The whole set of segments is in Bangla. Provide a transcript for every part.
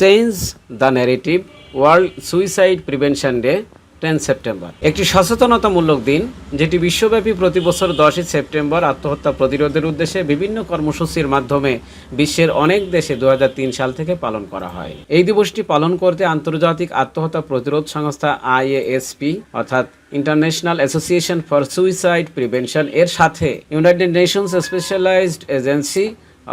Change the narrative World Suicide Prevention Day ten September. একটি সচেতনতামূলক দিন, যেটি বিশ্বব্যাপী প্রতি বছর দশই সেপ্টেম্বর আত্মহত্যা প্রতিরোধের উদ্দেশ্যে বিভিন্ন কর্মসূচির মাধ্যমে বিশ্বের অনেক দেশে দু হাজার তিন সাল থেকে পালন করা হয়। এই দিবসটি পালন করতে আন্তর্জাতিক আত্মহত্যা প্রতিরোধ সংস্থা আইএএসপি, অর্থাৎ International Association for Suicide Prevention এর সাথে ইউনাইটেড নেশনস স্পেশালাইজড এজেন্সি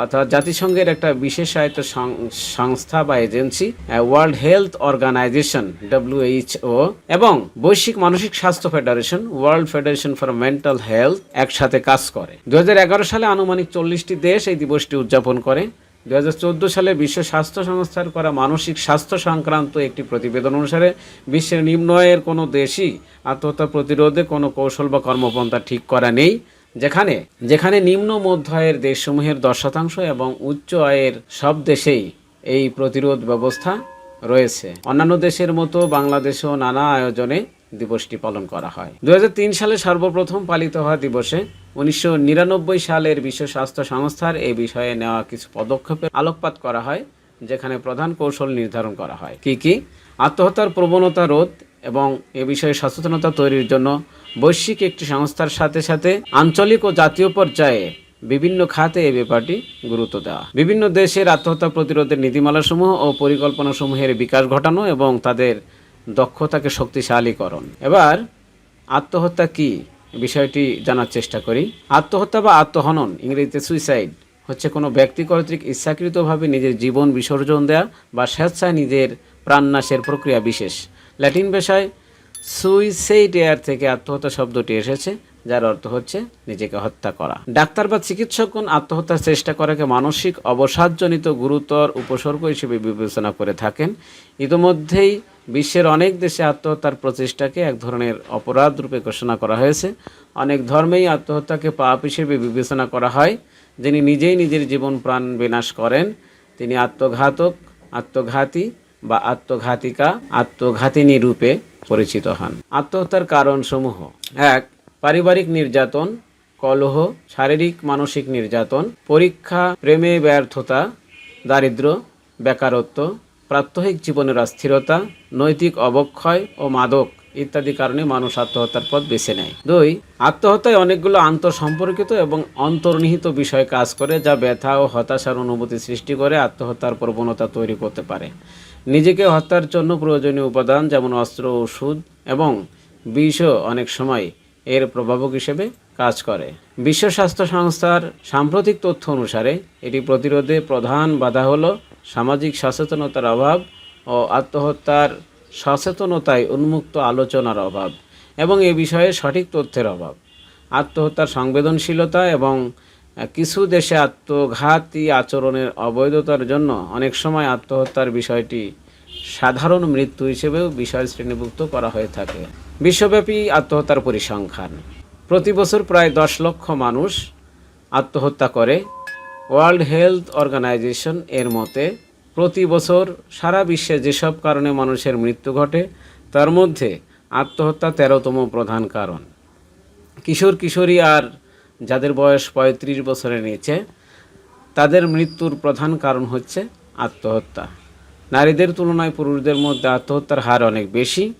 অর্থাৎ জাতিসংঘের একটা বিশেষায়িত সং- সংস্থা বা agency World Health Organization WHO এবং বৈশ্বিক মানসিক স্বাস্থ্য federation World Federation for Mental Health একসাথে কাজ করে। দুই হাজার এগারো সালে আনুমানিক চল্লিশটি দেশ এই দিবসটি উদযাপন করে। দু হাজার চোদ্দ সালে বিশ্ব স্বাস্থ্য সংস্থার করা মানসিক স্বাস্থ্য সংক্রান্ত একটি প্রতিবেদন অনুসারে বিশ্বের নিম্ন আয়ের কোনো দেশই আত্মহত্যা প্রতিরোধে কোনো কৌশল বা কর্মপন্থা ঠিক করা নেই। যেখানে যেখানে নিম্ন মধ্য আয়ের দেশসমূহের দশ শতাংশ এবং উচ্চ আয়ের সব দেশেই এই প্রতিরোধ ব্যবস্থা রয়েছে। অন্যান্য দেশের মতো বাংলাদেশেও নানা আয়োজনে দিবসটি পালন করা হয়। দুই হাজার তিন সালে সর্বপ্রথম পালিত হওয়া দিবসে উনিশশো নিরানব্বই সালের বিশ্ব স্বাস্থ্য সংস্থার এই বিষয়ে নেওয়া কিছু পদক্ষেপের আলোকপাত করা হয়, যেখানে প্রধান কৌশল নির্ধারণ করা হয়। কি কি? আত্মহত্যার প্রবণতা রোধ এবং এ বিষয়ে সচেতনতা তৈরির জন্য বৈশ্বিক একটি সংস্থার সাথে সাথে আঞ্চলিক ও জাতীয় পর্যায়ে বিভিন্ন খাতে এই ব্যাপারটি গুরুত্ব দেওয়া। বিভিন্ন দেশের আত্মহত্যা প্রতিরোধের নীতিমালাসমূহ ও পরিকল্পনাসমূহের বিকাশ ঘটানো এবং তাদের দক্ষতাকে শক্তিশালীকরণ। এবার, আত্মহত্যা কি? বিষয়টি জানার চেষ্টা করি। আত্মহত্যা বা আত্মহনন, ইংরেজিতে সুইসাইড হচ্ছে কোনো ব্যক্তি কর্তৃক ইচ্ছাকৃতভাবে নিজের জীবন বিসর্জন দেয়া বা স্বেচ্ছায় নিজের প্রাণনাশের প্রক্রিয়া বিশেষ। ল্যাটিন ভাষায় সুইসাইড এয়ার থেকে আত্মহত্যা শব্দটি এসেছে, যার অর্থ হচ্ছে নিজেকে হত্যা করা। ডাক্তার বা চিকিৎসকগণ আত্মহত্যার চেষ্টা করাকে মানসিক অবসাদজনিত গুরুতর উপসর্গ হিসেবে বিবেচনা করে থাকেন। ইতোমধ্যেই বিশ্বের অনেক দেশে আত্মহত্যার প্রচেষ্টাকে এক ধরনের অপরাধ রূপে ঘোষণা করা হয়েছে। অনেক ধর্মেই আত্মহত্যাকে পাপ হিসেবে বিবেচনা করা হয়। যিনি নিজেই নিজের জীবন প্রাণ বিনাশ করেন, তিনি আত্মঘাতক, আত্মঘাতী বা আত্মঘাতিকা, আত্মঘাতিনী রূপে পরিচিত হন। আত্মহত্যার কারণসমূহ এক, পারিবারিক নির্যাতন, কলহ, শারীরিক, মানসিক নির্যাতন, পরীক্ষা, প্রেমে ব্যর্থতা, দারিদ্র, বেকারত্ব, প্রাত্যহিক জীবনের অস্থিরতা, নৈতিক অবক্ষয় ও মাদক ইত্যাদি কারণে মানুষ আত্মহত্যার পথ বেছে নেয়। দুই, আত্মহত্যায় অনেকগুলো আন্তঃসম্পর্কিত এবং অন্তর্নিহিত বিষয় কাজ করে, যা ব্যথা ও হতাশার অনুভূতি সৃষ্টি করে, আত্মহত্যার প্রবণতা তৈরি করতে পারে। নিজেকে হত্যার জন্য প্রয়োজনীয় উপাদান যেমন অস্ত্র, ওষুধ এবং বিষও অনেক সময় এর প্রভাবক হিসেবে কাজ করে। বিশ্ব স্বাস্থ্য সংস্থার সাম্প্রতিক তথ্য অনুসারে, এটি প্রতিরোধে প্রধান বাধা হলো সামাজিক সচেতনতার অভাব ও আত্মহত্যার সচেতনতায় উন্মুক্ত আলোচনার অভাব এবং এ বিষয়ে সঠিক তথ্যের অভাব। আত্মহত্যার সংবেদনশীলতা এবং কিছু দেশে আত্মঘাতী আচরণের অবৈধতার জন্য অনেক সময় আত্মহত্যার বিষয়টি সাধারণ মৃত্যু হিসেবেও বিষয় শ্রেণীভুক্ত করা হয়ে থাকে। বিশ্বব্যাপী আত্মহত্যার পরিসংখ্যান। প্রতি বছর প্রায় দশ লক্ষ মানুষ আত্মহত্যা করে। ওয়ার্ল্ড হেলথ অর্গানাইজেশন এর মতে, প্রতি বছর সারা বিশ্বে যেসব কারণে মানুষের মৃত্যু ঘটে, তার মধ্যে আত্মহত্যা তেরোতম প্রধান কারণ। কিশোর কিশোরী আর যাদের বয়স পঁয়ত্রিশ বছরের নিচে, তাদের মৃত্যুর প্রধান কারণ হচ্ছে আত্মহত্যা। নারীদের তুলনায় পুরুষদের মধ্যে আত্মহত্যার হার অনেক বেশি।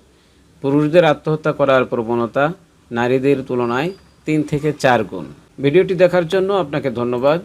পুরুষদের আত্মহত্যা করার প্রবণতা নারীদের তুলনায় তিন থেকে চার গুণ। ভিডিওটি দেখার জন্য আপনাকে ধন্যবাদ।